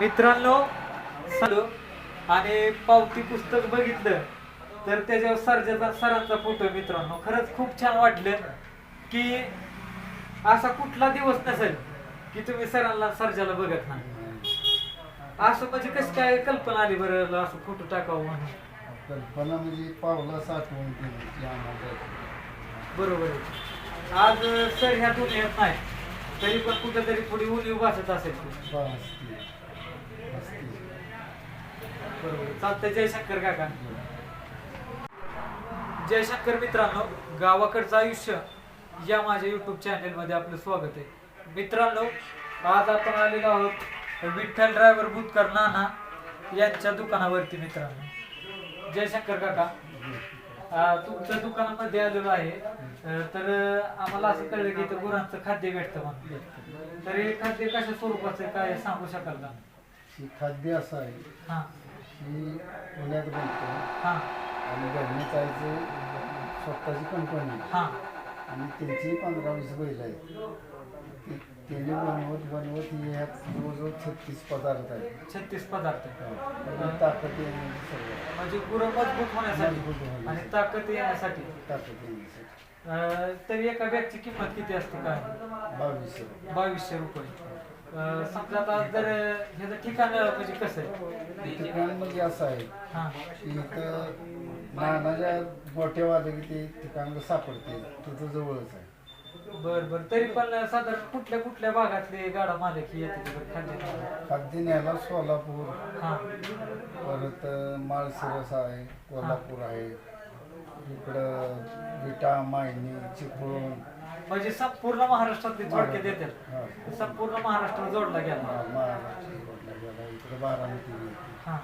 मित्रांनो चालू आणि पावती पुस्तक बघितलं तर त्याच्यावर सरजाचा सरांचा फोटो मित्रांनो. खरंच खूप छान वाटलं की असा कुठला दिवस नसेल की तुम्ही सरांना सरजाला बघत नाही. असं म्हणजे कसं काय कल्पना आली बरं असं फोटो टाकावं म्हणून? कल्पना म्हणजे पावला साठवून बरोबर आज सर ह्या दुनियेत नाही तरी पण कुठेतरी थोडी उणीव भासत असेल बरोबर. चालतंय. जयशंकर काका. जयशंकर मित्रांनो गावाकडचं आयुष्य या माझ्या युट्यूब चॅनेलमध्ये आपलं स्वागत आहे. मित्रांनो आज आपण आलेलो आहोत विठ्ठल ड्रायव्हर बुतकर नाना यांच्या दुकानावरती मित्रांनो. जयशंकर काका. तुमच्या दुकानामध्ये आलेलो आहे. तर आम्हाला असं कळलं की इथं गुरांचं खाद्य भेटतं म्हणून. तर हे खाद्य कशा स्वरूपाचं आहे काय सांगू शकाल का? ही खाद्य असं आहे हां. की पुण्यात बनतो हां. आणि बहिणीचायचं स्वतःची कंपनी हां. आणि त्यांची पंधरा वीस बैल आहेत. त्यांनी बनवत बनवत हे ह्यात जवळजवळ छत्तीस पदार्थ आहेत. छत्तीस पदार्थ हा. आणि ताकद सगळं म्हणजे गुरं मजबूत होण्यासाठी मजबूत होण्यासाठी. आणि ताकद येण्यासाठी. ताकद येण्यासाठी. अं, तरी एका बॅगची किंमत किती असते काय? बावीस रुपये. बावीसशे रुपये. अं, समजा आता जर ह्याचं ठिकाण म्हणजे कसं आहे? ठिकाण म्हणजे असं आहे हां. की इथं नानाच्या गोट्यावर आलं की ते ठिकाण सापडते तिथं जवळच आहे. बर बर. तरी पण साधारण कुठल्या कुठल्या भागातले गाडा मालक येते खाद्य न्यायला सोलापूर. हां. परत माळशिरस आहे कोल्हापूर आहे. इकडं विटा मायनी चिपळूण. म्हणजे संपूर्ण महाराष्ट्रातले थोडक्यात येतात हा. संपूर्ण महाराष्ट्र जोडला गेला. महाराष्ट्र रोडला गेला. इकडं बारामती. हां.